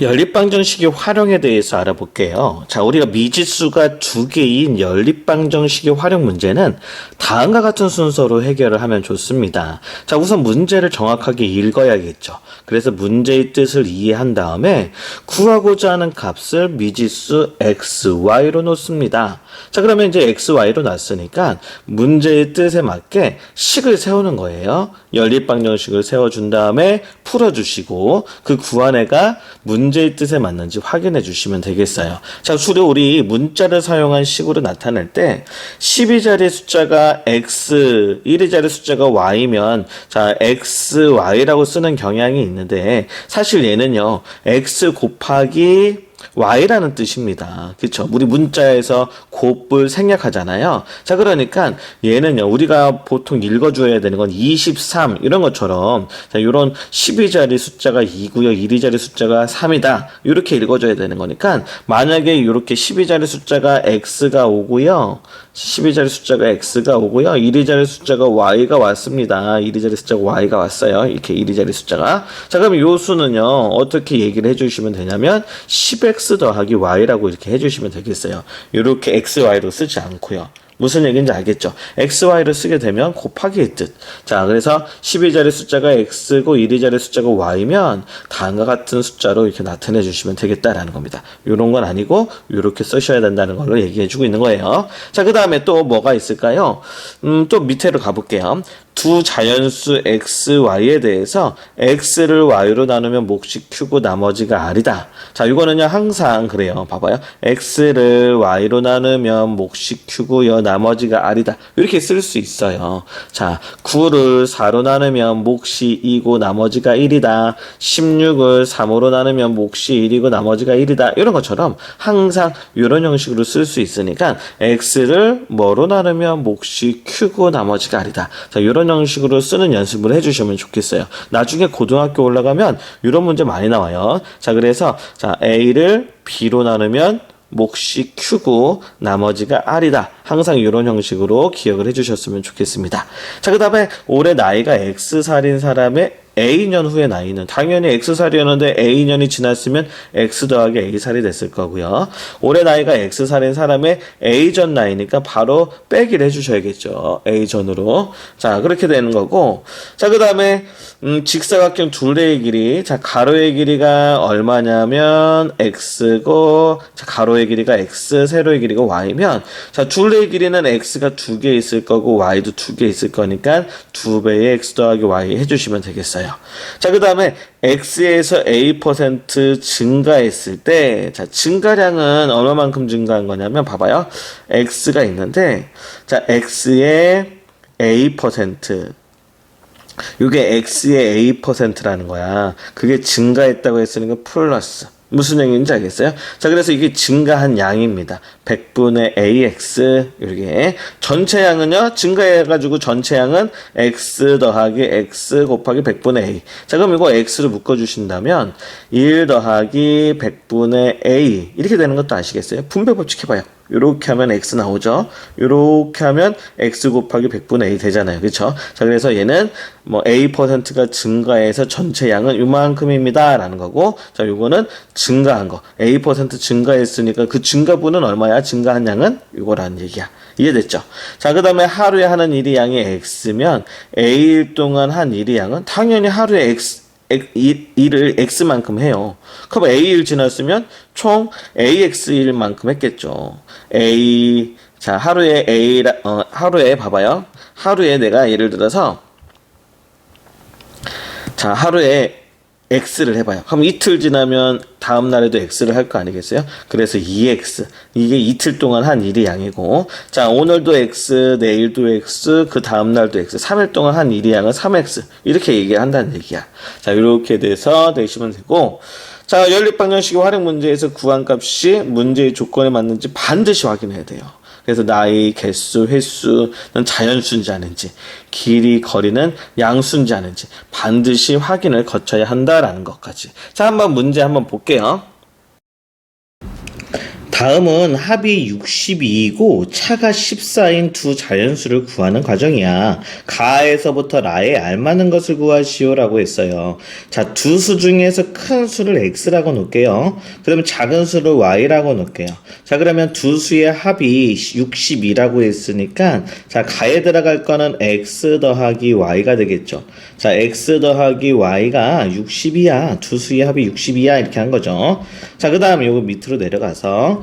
연립방정식의 활용에 대해서 알아볼게요. 자, 우리가 미지수가 두 개인 연립방정식의 활용 문제는 다음과 같은 순서로 해결을 하면 좋습니다. 자, 우선 문제를 정확하게 읽어야겠죠. 그래서 문제의 뜻을 이해한 다음에 구하고자 하는 값을 미지수 x, y로 놓습니다. 자, 그러면 이제 x, y로 놨으니까 문제의 뜻에 맞게 식을 세우는 거예요. 연립방정식을 세워준 다음에 풀어주시고 그 구한 애가 문제 의 뜻에 맞는지 확인해 주시면 되겠어요. 자, 주로 우리 문자를 사용한 식으로 나타낼 때 12자리 숫자가 x, 1위자리 숫자가 y면 자, x, y라고 쓰는 경향이 있는데 사실 얘는요. x 곱하기 y라는 뜻입니다. 그렇죠? 우리 문자에서 곱을 생략하잖아요. 자, 그러니까 얘는요. 우리가 보통 읽어 줘야 되는 건 23 이런 것처럼 자, 이런 12자리 숫자가 2고요. 1위자리 숫자가 3이다. 이렇게 읽어 줘야 되는 거니까 만약에 이렇게 12자리 숫자가 x가 오고요. 12자리 숫자가 x가 오고요. 1위자리 숫자가 y가 왔습니다. 1위자리 숫자가 y가 왔어요. 이렇게 1위자리 숫자가. 자, 그럼 요 수는요. 어떻게 얘기를 해 주시면 되냐면 10x 더하기 y라고 이렇게 해주시면 되겠어요. 이렇게 x, y로 쓰지 않고요. 무슨 얘기인지 알겠죠? XY를 쓰게 되면 곱하기의 뜻. 자, 그래서 12자리 숫자가 X고 1위자리 숫자가 Y면 다음과 같은 숫자로 이렇게 나타내 주시면 되겠다라는 겁니다. 요런 건 아니고 이렇게 쓰셔야 된다는 걸로 얘기해 주고 있는 거예요. 자, 그 다음에 또 뭐가 있을까요? 음, 또 밑에로 가볼게요. 두 자연수 x, y에 대해서 x를 y로 나누면 몫이 q고 나머지가 r이다. 자, 이거는요 항상 그래요. 봐봐요. x를 y로 나누면 몫이 q고요, 나머지가 r이다. 이렇게 쓸 수 있어요. 자, 9를 4로 나누면 몫이 2고 나머지가 1이다. 16을 3으로 나누면 몫이 1이고 나머지가 1이다. 이런 것처럼 항상 이런 형식으로 쓸 수 있으니까 x를 뭐로 나누면 몫이 q고 나머지가 r이다. 자, 이런 형식으로 쓰는 연습을 해주시면 좋겠어요. 나중에 고등학교 올라가면 이런 문제 많이 나와요. 자, 그래서 자 a를 b로 나누면 몫이 Q고 나머지가 R이다. 항상 이런 형식으로 기억을 해주셨으면 좋겠습니다. 자, 그 다음에 올해 나이가 X살인 사람의 A년 후의 나이는 당연히 X살이었는데 A년이 지났으면 X 더하기 A살이 됐을 거고요. 올해 나이가 X살인 사람의 A전 나이니까 바로 빼기를 해주셔야겠죠. A전으로. 자, 그렇게 되는 거고. 자, 그 다음에 음, 직사각형 둘레의 길이. 자, 가로의 길이가 얼마냐면 X고, 자, 가로의 길이가 X, 세로의 길이가 Y면, 자, 둘레의 길이는 X가 두 개 있을 거고, Y도 두 개 있을 거니까, 두 배의 X 더하기 Y 해주시면 되겠어요. 자, 그 다음에 X에서 A% 증가했을 때, 자, 증가량은 얼마만큼 증가한 거냐면, 봐봐요. X가 있는데, 자, X의 A%, 이게 x의 a%라는 거야. 그게 증가했다고 했으니까 플러스. 무슨 얘기인지 알겠어요? 자, 그래서 이게 증가한 양입니다. 100분의 ax, 이렇게. 전체 양은요, 증가해 가지고 전체 양은 x 더하기 x 곱하기 100분의 a. 자, 그럼 이거 x로 묶어 주신다면, 1 더하기 100분의 a. 이렇게 되는 것도 아시겠어요? 분배 법칙 해봐요. 요렇게 하면 x 나오죠. 요렇게 하면 x 곱하기 100분의 a 되잖아요. 그렇죠? 자, 그래서 얘는 뭐 a%가 증가해서 전체 양은 요만큼입니다. 라는 거고 자, 요거는 증가한 거. a% 증가했으니까 그 증가분은 얼마야? 증가한 양은 요거라는 얘기야. 이해됐죠? 자, 그 다음에 하루에 하는 일이 양이 x면 a일 동안 한 일이 양은 당연히 하루에 x 일을 x만큼 해요. 그럼 a일 지났으면 총 ax일만큼 했겠죠. a 자 하루에 a 어, 하루에 봐봐요. 하루에 내가 예를 들어서 자 하루에 x를 해봐요. 그럼 이틀 지나면 다음 날에도 x를 할 거 아니겠어요? 그래서 2x 이게 이틀 동안 한 일이 양이고 자 오늘도 x 내일도 x 그 다음 날도 x 3일 동안 한 일이 양은 3x 이렇게 얘기한다는 얘기야. 자 이렇게 돼서 내시면 되고 자 연립방정식의 활용 문제에서 구한 값이 문제의 조건에 맞는지 반드시 확인해야 돼요. 그래서 나이, 개수, 횟수는 아닌지, 길이, 거리는 아닌지 반드시 확인을 거쳐야 한다라는 것까지. 자, 한번 문제 한번 볼게요. 다음은 합이 62이고 차가 14인 두 자연수를 구하는 과정이야. 가에서부터 라에 알맞는 것을 구하시오라고 했어요. 자, 두 수 중에서 큰 수를 x라고 놓을게요. 그러면 작은 수를 y라고 놓을게요. 자, 그러면 두 수의 합이 62라고 했으니까 자, 가에 들어갈 거는 x 더하기 y가 되겠죠. 자, x 더하기 y가 60이야. 두 수의 합이 60이야. 이렇게 한 거죠. 자, 그 다음에 요거 밑으로 내려가서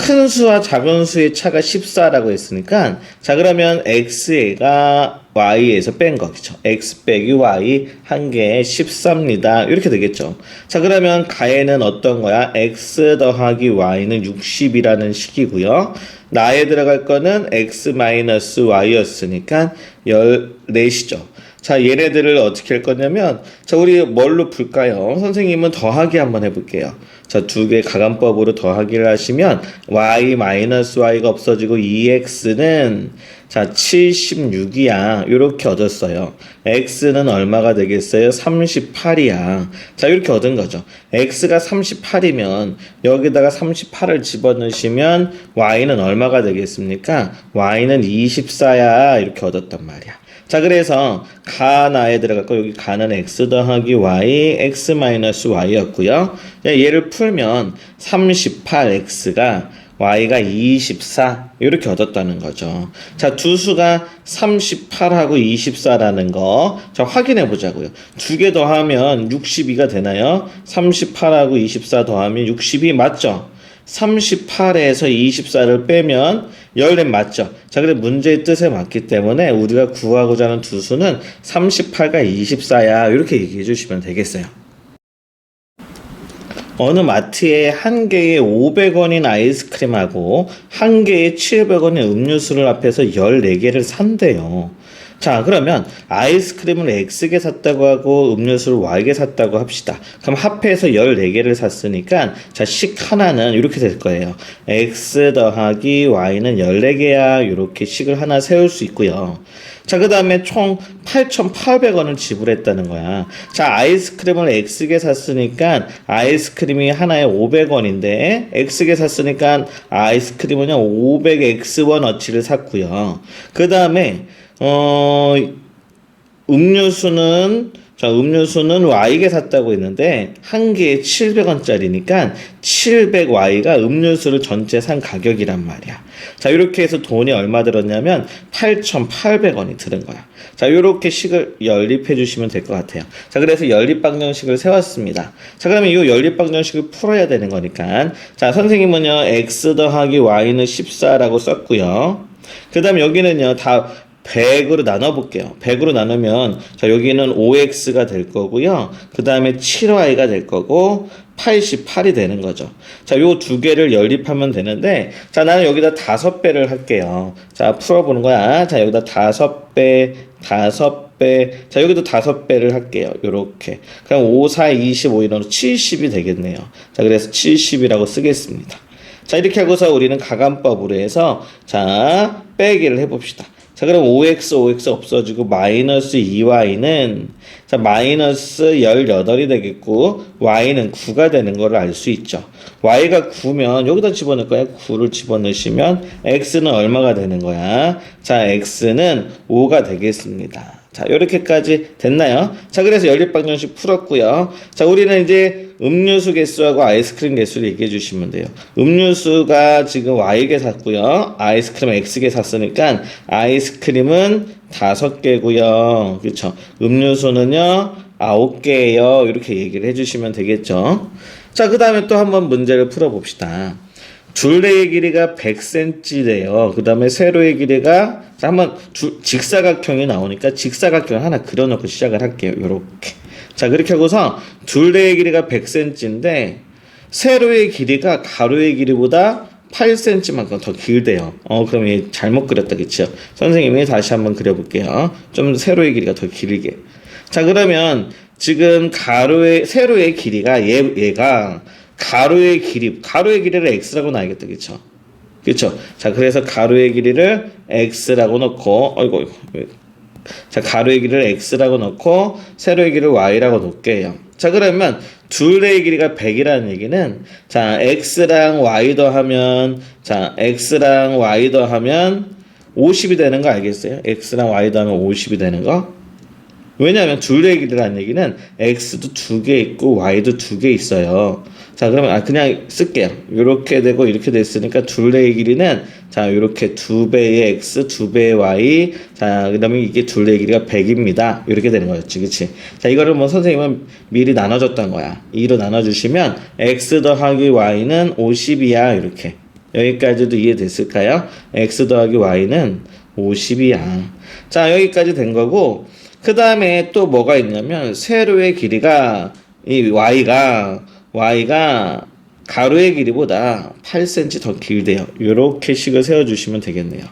큰 수와 작은 수의 차가 14라고 했으니까 자 그러면 x가 y에서 뺀 거겠죠. x 빼기 y 한 개에 14입니다. 이렇게 되겠죠. 자 그러면 가에는 어떤 거야? x 더하기 y는 60이라는 식이고요. 나에 들어갈 거는 x 마이너스 y였으니까 14시죠. 자, 얘네들을 어떻게 할 거냐면, 자, 우리 뭘로 풀까요? 선생님은 더하기 한번 해볼게요. 자, 두 개 가감법으로 더하기를 하시면, y 마이너스 y가 없어지고, 2x는, 자, 76이야. 이렇게 얻었어요. x는 얼마가 되겠어요? 38이야. 자, 이렇게 얻은 거죠. x가 38이면, 여기다가 38을 집어넣으시면, y는 얼마가 되겠습니까? y는 24야. 이렇게 얻었단 말이야. 자, 그래서 가나에 들어갔고 여기 가는 x 더하기 y, x 마이너스 y였고요. 얘를 풀면 38x가 y가 24 이렇게 얻었다는 거죠. 자, 두 수가 38하고 24라는 거. 자, 확인해 보자고요. 두 개 더하면 62가 되나요? 38하고 24 더하면 60이 맞죠? 38에서 24를 빼면 14 맞죠? 자, 그래 문제의 뜻에 맞기 때문에 우리가 구하고자 하는 두 수는 38과 24야. 이렇게 얘기해 주시면 되겠어요. 어느 마트에 한 개에 500원인 아이스크림하고 한 개에 700원인 음료수를 앞에서 14개를 산대요. 자, 그러면 아이스크림을 X개 샀다고 하고 음료수를 Y개 샀다고 합시다. 그럼 합해서 14개를 샀으니까 자, 식 하나는 이렇게 될 거예요. X 더하기 Y는 14개야. 이렇게 식을 하나 세울 수 있고요. 자, 그 다음에 총 8,800원을 지불했다는 거야. 자, 아이스크림을 X개 샀으니까 아이스크림이 하나에 500원인데 X개 샀으니까 아이스크림은요 500X1어치를 샀고요. 그 다음에 어, 음료수는 자, 음료수는 Y게 샀다고 했는데 한 개에 700원짜리니까 700Y가 음료수를 전체 산 가격이란 말이야. 자, 이렇게 해서 돈이 얼마 들었냐면 8,800원이 들은 거야. 자, 이렇게 식을 연립해 주시면 될 것 같아요. 자, 그래서 연립 방정식을 세웠습니다. 자, 그러면 이 연립 방정식을 풀어야 되는 거니까 자, 선생님은요. x 더하기 y는 14라고 썼고요. 그 다음에 여기는요. 다 100으로 나눠볼게요. 100으로 나누면, 자, 여기는 5x가 될 거고요. 그 다음에 7y가 될 거고, 88이 되는 거죠. 자, 요 두 개를 연립하면 되는데, 자, 나는 여기다 다섯 배를 할게요. 자, 풀어보는 거야. 자, 여기다 다섯 배, 다섯 배, 자, 여기도 다섯 배를 할게요. 요렇게. 그럼 5, 4, 25 이런 70이 되겠네요. 자, 그래서 70이라고 쓰겠습니다. 자, 이렇게 하고서 우리는 가감법으로 해서, 자, 빼기를 해봅시다. 자, 그럼 5x, 5x 없어지고 마이너스 2y는 자, 마이너스 18이 되겠고 y는 9가 되는 걸 알 수 있죠. y가 9면 여기다 집어넣을 거야. 9를 집어넣으시면 x는 얼마가 되는 거야? 자, x는 5가 되겠습니다. 자, 요렇게까지 됐나요? 자, 그래서 연립방정식 풀었고요. 자, 우리는 이제 음료수 개수하고 아이스크림 개수를 얘기해 주시면 돼요. 음료수가 지금 Y개 샀고요. 아이스크림 X개 샀으니까 아이스크림은 다섯 개고요. 그렇죠? 음료수는요. 아홉 개예요. 이렇게 얘기를 해 주시면 되겠죠? 자, 그다음에 또 한번 문제를 풀어 봅시다. 둘레의 길이가 100cm래요. 그 다음에 세로의 길이가 자, 한번 주, 직사각형이 나오니까 직사각형 하나 그려놓고 시작을 할게요. 요렇게. 자, 그렇게 하고서 둘레의 길이가 100cm인데 세로의 길이가 가로의 길이보다 8cm만큼 더 길대요. 어, 그럼 얘 잘못 그렸다, 그쵸? 선생님이 다시 한번 그려볼게요. 좀 세로의 길이가 더 길게. 자, 그러면 지금 가로의, 세로의 길이가 얘, 얘가 가로의 길이, 가로의 길이를 x라고 놔야겠다, 그쵸? 그쵸? 자, 그래서 가로의 길이를 x라고 넣고, 어이구, 어이구. 자, 가로의 길이를 x라고 넣고, 세로의 길이를 y라고 놓을게요. 자, 그러면 둘레의 길이가 100이라는 얘기는 자, x랑 y 더하면 자, x랑 y 더하면 50이 되는 거 알겠어요? x랑 y 더하면 50이 되는 거. 왜냐하면 둘레의 길이라는 얘기는 x도 두 개 있고 y도 두 개 있어요. 자, 그러면 아 그냥 쓸게요. 이렇게 되고 이렇게 됐으니까 둘레의 길이는 자, 이렇게 두 배의 x, 두 배의 y. 자, 그다음에 이게 둘레의 길이가 100입니다. 이렇게 되는 거였지. 그렇지? 자, 이거를 뭐 선생님은 미리 나눠 줬던 거야. 2로 나눠 주시면 x 더하기 y는 50이야. 이렇게. 여기까지도 이해됐을까요? x 더하기 y는 50이야. 자, 여기까지 된 거고 그 다음에 또 뭐가 있냐면 세로의 길이가 이 y가 y가 가로의 길이보다 8cm 더 길대요. 이렇게 식을 세워주시면 되겠네요.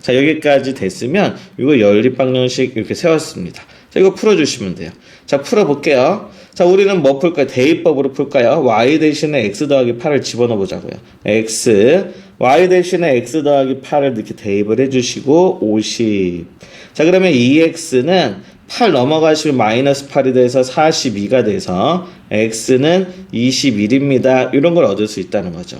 자 여기까지 됐으면 이거 연립방정식 이렇게 세웠습니다. 자 이거 풀어주시면 돼요. 자 풀어볼게요. 자 우리는 뭐 풀까요? 대입법으로 풀까요? y 대신에 x 더하기 8을 집어넣어 보자고요. x y 대신에 x 더하기 8을 이렇게 대입을 해주시고 50. 자 그러면 2x는 8 넘어가시면 마이너스 8이 돼서 42가 돼서 x는 21입니다. 이런 걸 얻을 수 있다는 거죠.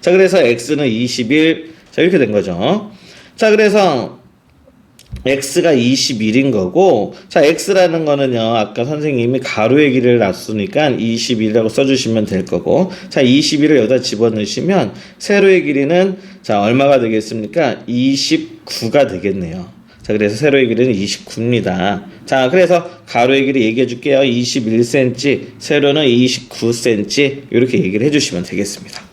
자 그래서 x는 21. 자 이렇게 된 거죠. 자 그래서 x가 21인 거고 자 x라는 거는요 아까 선생님이 가로의 길이를 놨으니까 21이라고 써주시면 될 거고 자 21을 여기다 집어넣으시면 세로의 길이는 자 얼마가 되겠습니까 29가 되겠네요 자 그래서 세로의 길이는 29입니다. 자 그래서 가로의 길이 얘기해 줄게요. 21cm 세로는 29cm 이렇게 얘기를 해 주시면 되겠습니다